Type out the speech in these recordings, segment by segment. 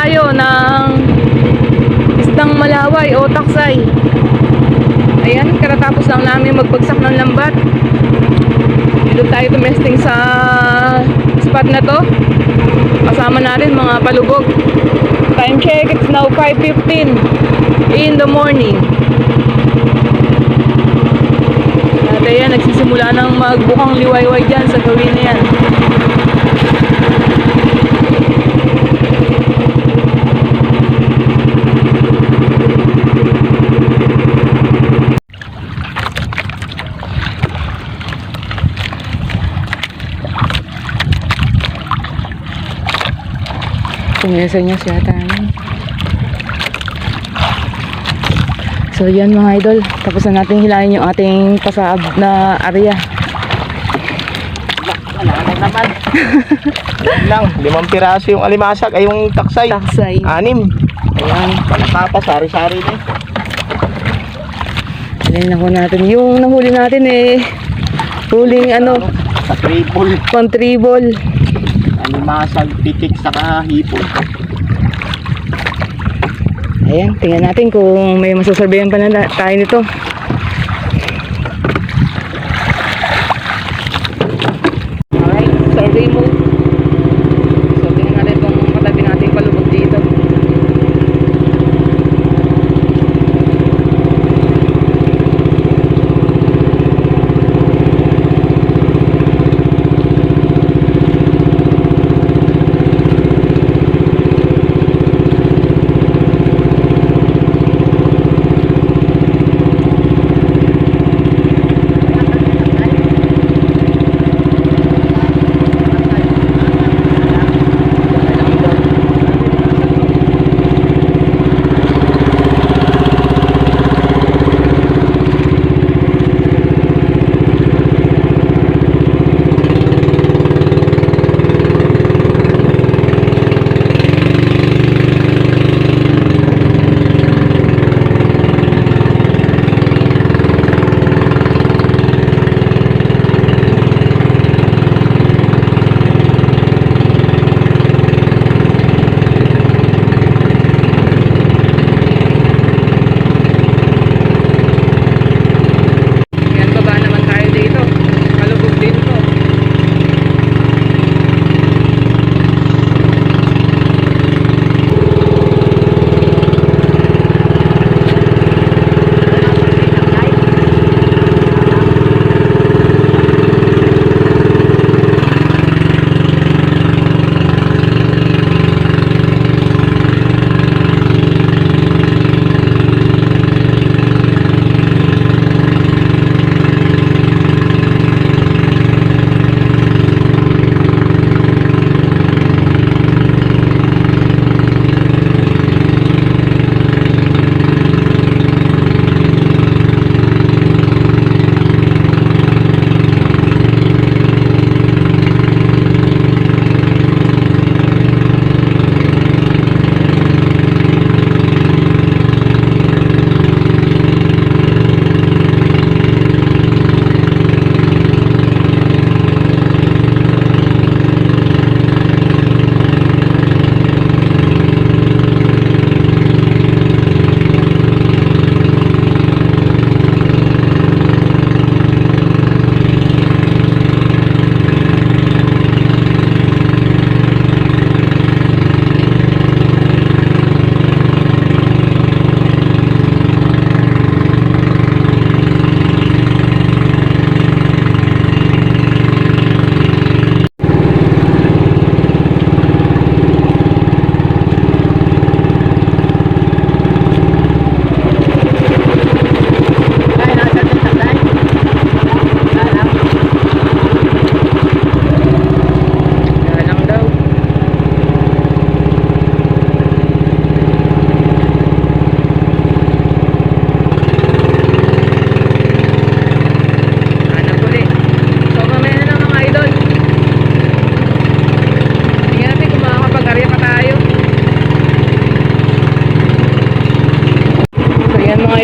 tayo ng isdang malaway o taksay. Ayan, karatapos lang namin magpagsak ng lambat. Dito tayo tumesting sa spot na to. Kasama natin mga palubog. Time check, it's now 5.15 in the morning. At ayan, nagsisimula ng magbukang liwayway dyan sa gawin na yan. Sumisenyas yata. So yan mga idol, tapos na natin hilahin yung ating pasaab na area. Wala na naman. Lang, limang piraso yung alimasag ay yung taksay. Taksay. Anim. Ayan, Palakapa, sari-sari na. hilahin na natin. Yung nahuli natin eh, huling ano, Sa triple. contribol. Alimasag, pitik, saka hipon. Ayan, tingnan natin kung may masasabihan pa na- tayo nito.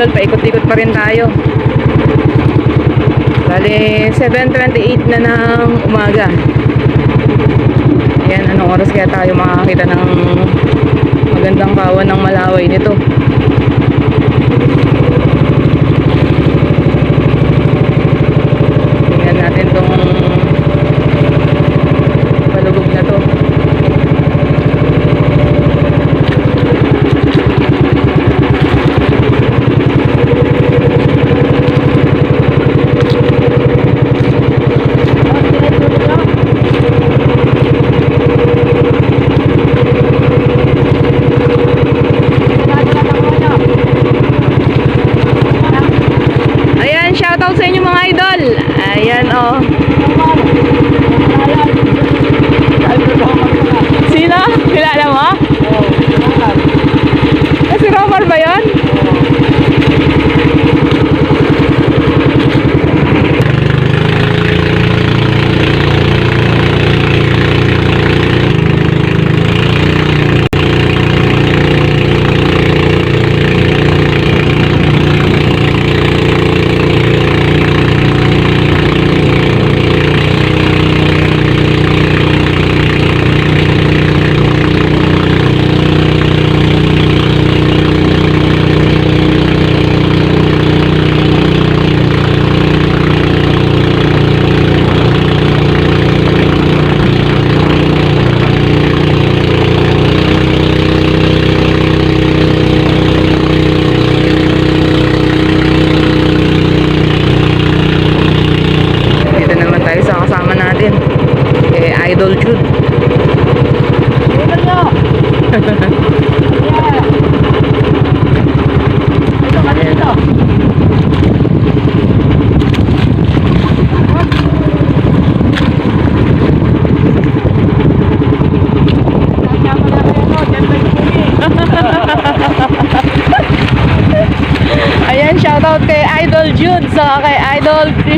Idol, paikot-ikot pa rin tayo. Bali, 7.28 na ng umaga. Ayan, anong oras kaya tayo makakita ng magandang kawan ng malaway nito.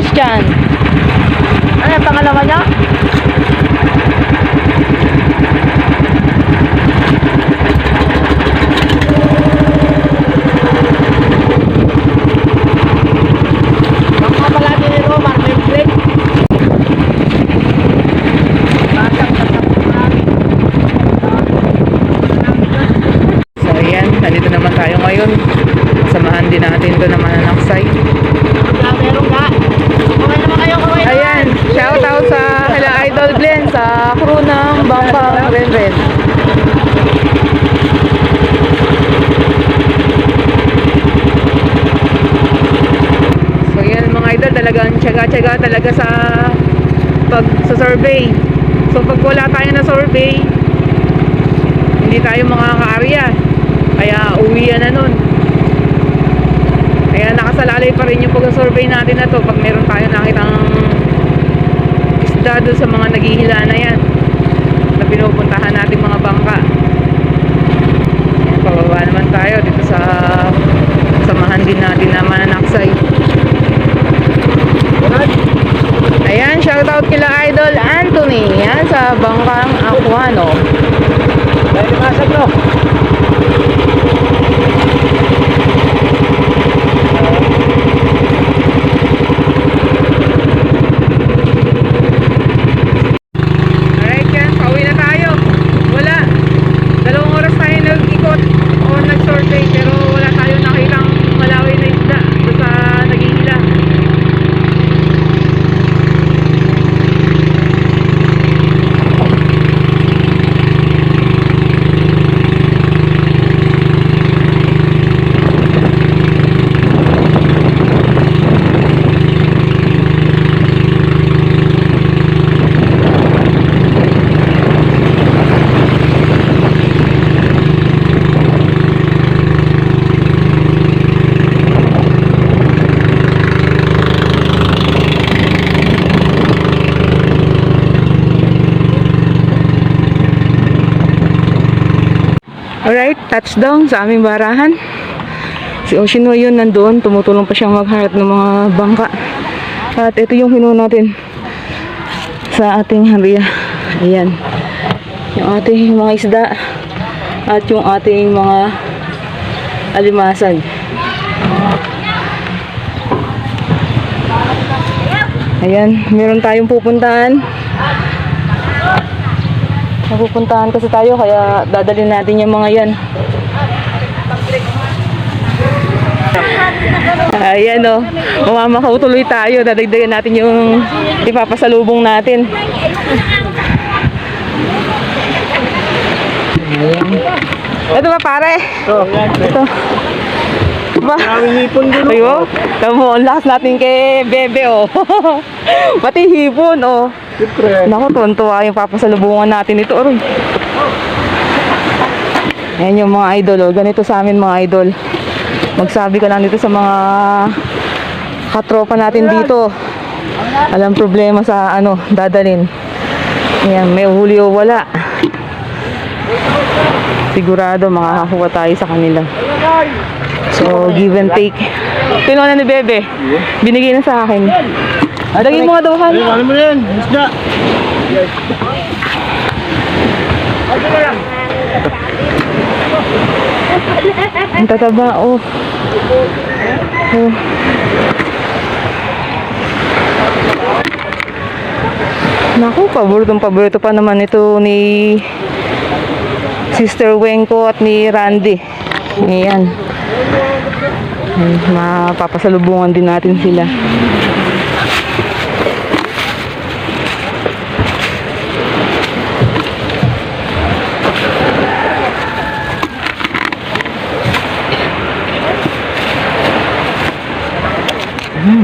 Christian. Ano yung pangalawa niya? Baka pala din ni Romar, may break. So ayan, nandito naman tayo ngayon. Samahan din natin ito ng mananaksay. Meron ka. Kumain naman kayo, kumain Ayan, shout out sa kala Idol Glenn sa crew ng Bangkang Ren Ren. So yan mga idol, talagang tiyaga-tiyaga talaga sa pag sa survey. So pag wala survey, hindi tayo makaka-area. Kaya uwi na nun. Kaya nakasalalay pa rin yung pag-survey natin na to pag meron tayo nakitang isda doon sa mga naghihila na yan na pinupuntahan natin mga bangka. Ayan, pababa naman tayo dito sa samahan din natin na mananaksay. Ayan, shoutout kila Idol Anthony. Yan sa Bangkang Aquano. Dahil limasag no. Alright yan, pauwi na tayo. Wala. Dalawang oras tayo nag-ikot o nag-survey pero wala tayo nakitang malawi na isda doon sa naghihila. Alright, touchdown sa aming barahan. Si Oshino yun nandoon, tumutulong pa siyang magharat ng mga bangka. At ito yung hinuha natin sa ating hariya. Ayan. Yung ating mga isda at yung ating mga alimasag. Ayan, meron tayong pupuntahan. Napupuntahan kasi tayo kaya dadalhin natin yung mga yan. Ayan o. Oh. Mamamakaw tuloy tayo. Dadagdagan natin yung ipapasalubong natin. Ito ba pare? Yan. Ito. Ba? Maraming hipon dun. Ayo, tamo, ang lakas natin kay Bebe oh. Pati hipon oh. Siyempre. Naku, tuwan-tuwa yung papasalubungan natin ito. Aroy. Ayan yung mga idol. Oh. Ganito sa amin mga idol. Magsabi ka lang dito sa mga katropa natin dito. Alam problema sa ano, dadalin. Ayan, may huli o wala. Sigurado makakakuha tayo sa kanila. So, give and take. Kinuha na ni Bebe. Binigay na sa akin. Lagi mo nga daw, Han. Ay, ano mo na yan? Isda. Ang tataba, oh. oh. Naku, paboritong paborito pa naman ito ni Sister Wenko at ni Randy. Ayan. Ay, Mapapasalubungan din natin sila.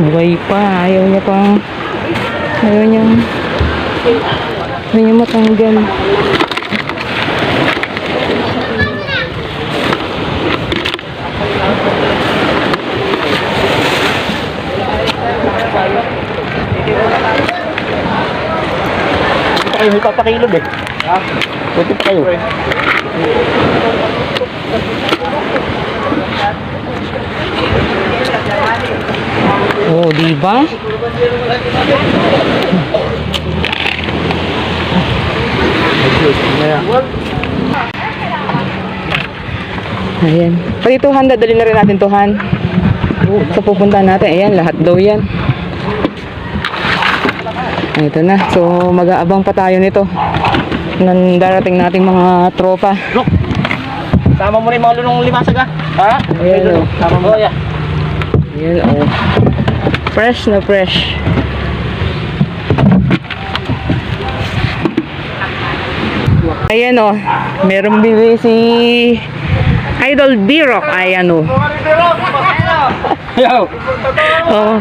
Buhay pa. Ayaw niya pang... Ayaw niyang... Ayaw niya matanggal. Pa kayo, may papakilod eh. Ha? Buti pa Oh, di ba? Ayan. Pati tuhan, dadali na rin natin tuhan. Sa pupunta natin, ayan, lahat daw yan. Ito na. So, mag-aabang pa tayo nito. Nang darating nating mga tropa. Tama mo rin mga lunong limasag ah. Ha? Ayan, oh. Tama mo. Oh, yeah. Ayan, oh. Fresh na fresh. Ayan, oh. Merong bili si Idol B-Rock. Ayan, oh. Yo! Oh.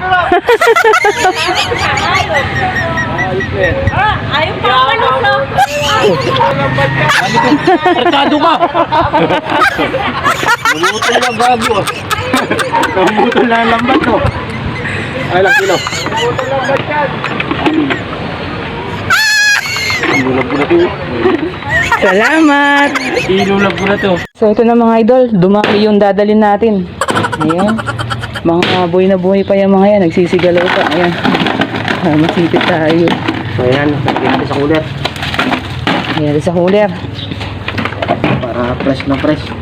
Ayaw pa ako no? Arkado ka! Namutol na bago. Namutol na lambat no. Ay lang kilo. Ilulab ko na to. Salamat! Ilulab ko na to. So ito na mga idol, dumami yung dadalin natin. Ayan. Mga buhay na buhay pa yung mga yan, nagsisigalaw pa. Ayan. Ah, masipit tayo. So ayan, natin sa cooler. Ayan sa cooler. Para fresh na fresh.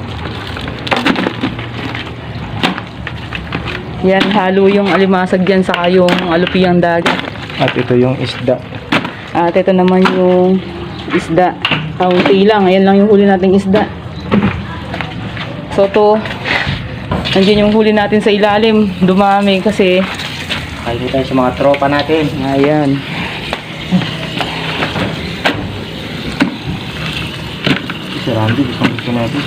Yan, halo yung alimasag dyan sa yung alupiyang dagat. At ito yung isda. At ito naman yung isda. Kaunti lang. Ayan lang yung huli nating isda. So to, nandiyan yung huli natin sa ilalim. Dumami kasi, Kain tayo sa mga tropa natin. ayan. Si Randy, gusto gusto natin.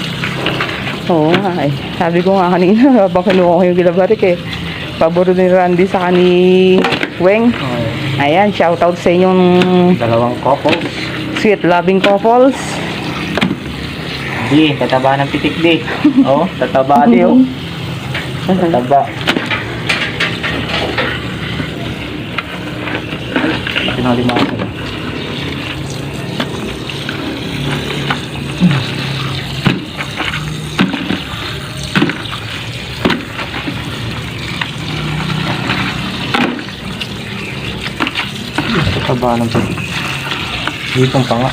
Oo nga eh. Sabi ko nga kanina, habang kinuha ko yung gilabarik eh. Paboro ni Randy sa kani Weng. Ayan, shoutout sa inyong Dalawang couples. sweet loving couples. Di, tataba ng pitik di. Oh, tataba di oh. Tataba. Laki ng limasa. Tataba ng pitik. Dito pa nga.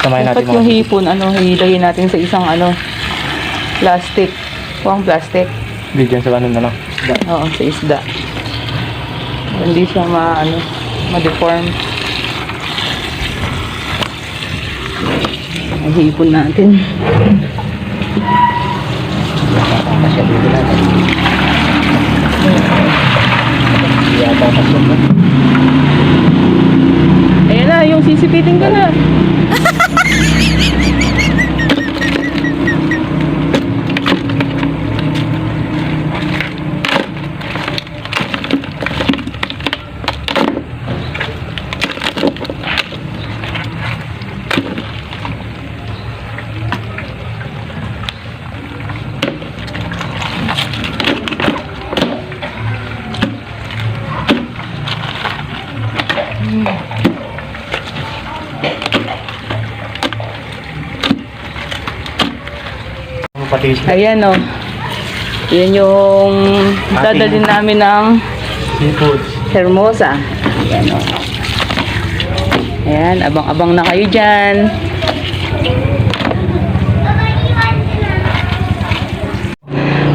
Samayin natin Dapat yung hipon, ano, hilagay natin sa isang ano, plastic. Huwag plastic. Bigyan sa kanon na lang. Oo, sa isda. Hindi siya ma, ano, ma-deform. Ang hipon natin. Kasya dito natin. Hindi yata kasya na, sisipitin ka na. Ayan o. Yan yung dadalhin namin ng. Hermosa. Ayan o. Ayan, abang-abang na kayo dyan.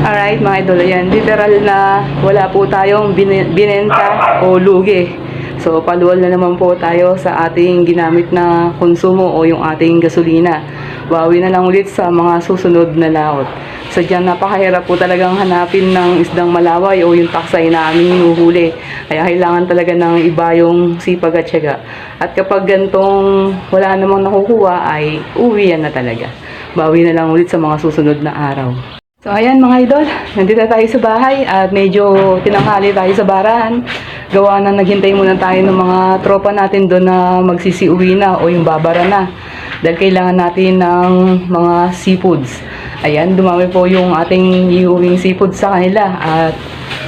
Alright mga idol, ayan, literal na wala po tayong bin- binenta o lugi. So paluwal na naman po tayo sa ating ginamit na konsumo o yung ating gasolina. Bawi na lang ulit sa mga susunod na laot. Sadyang napakahirap po talagang hanapin ng isdang malaway o yung taksay na aming hinuhuli. Kaya kailangan talaga ng iba yung sipag at syaga. At kapag gantong wala namang nakukuha ay uwi yan na talaga. Bawi na lang ulit sa mga susunod na araw. So ayan mga idol, nandito tayo sa bahay at medyo tinanghali tayo sa barahan. Gawa na naghintay muna tayo ng mga tropa natin doon na magsisiuwi na o yung babara na. Dahil kailangan natin ng mga seafoods. Ayan, dumami po yung ating iuwing seafood sa kanila at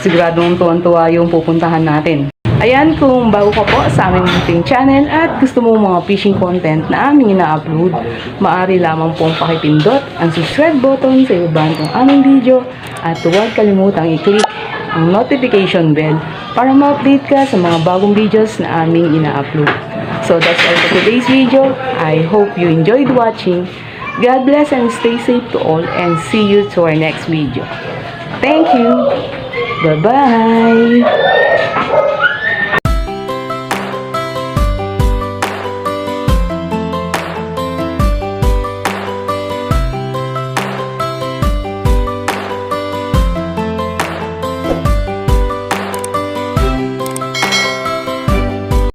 siguradong tuwan-tuwa yung pupuntahan natin. Ayan, kung bago ka po sa aming munting channel at gusto mo mga fishing content na aming ina-upload, maaari lamang pong pakipindot ang subscribe button sa ibaba ng aming video at huwag kalimutang i-click ang notification bell para ma-update ka sa mga bagong videos na aming ina-upload. So that's all for today's video. I hope you enjoyed watching. God bless and stay safe to all and see you to our next video. Thank you. Bye-bye.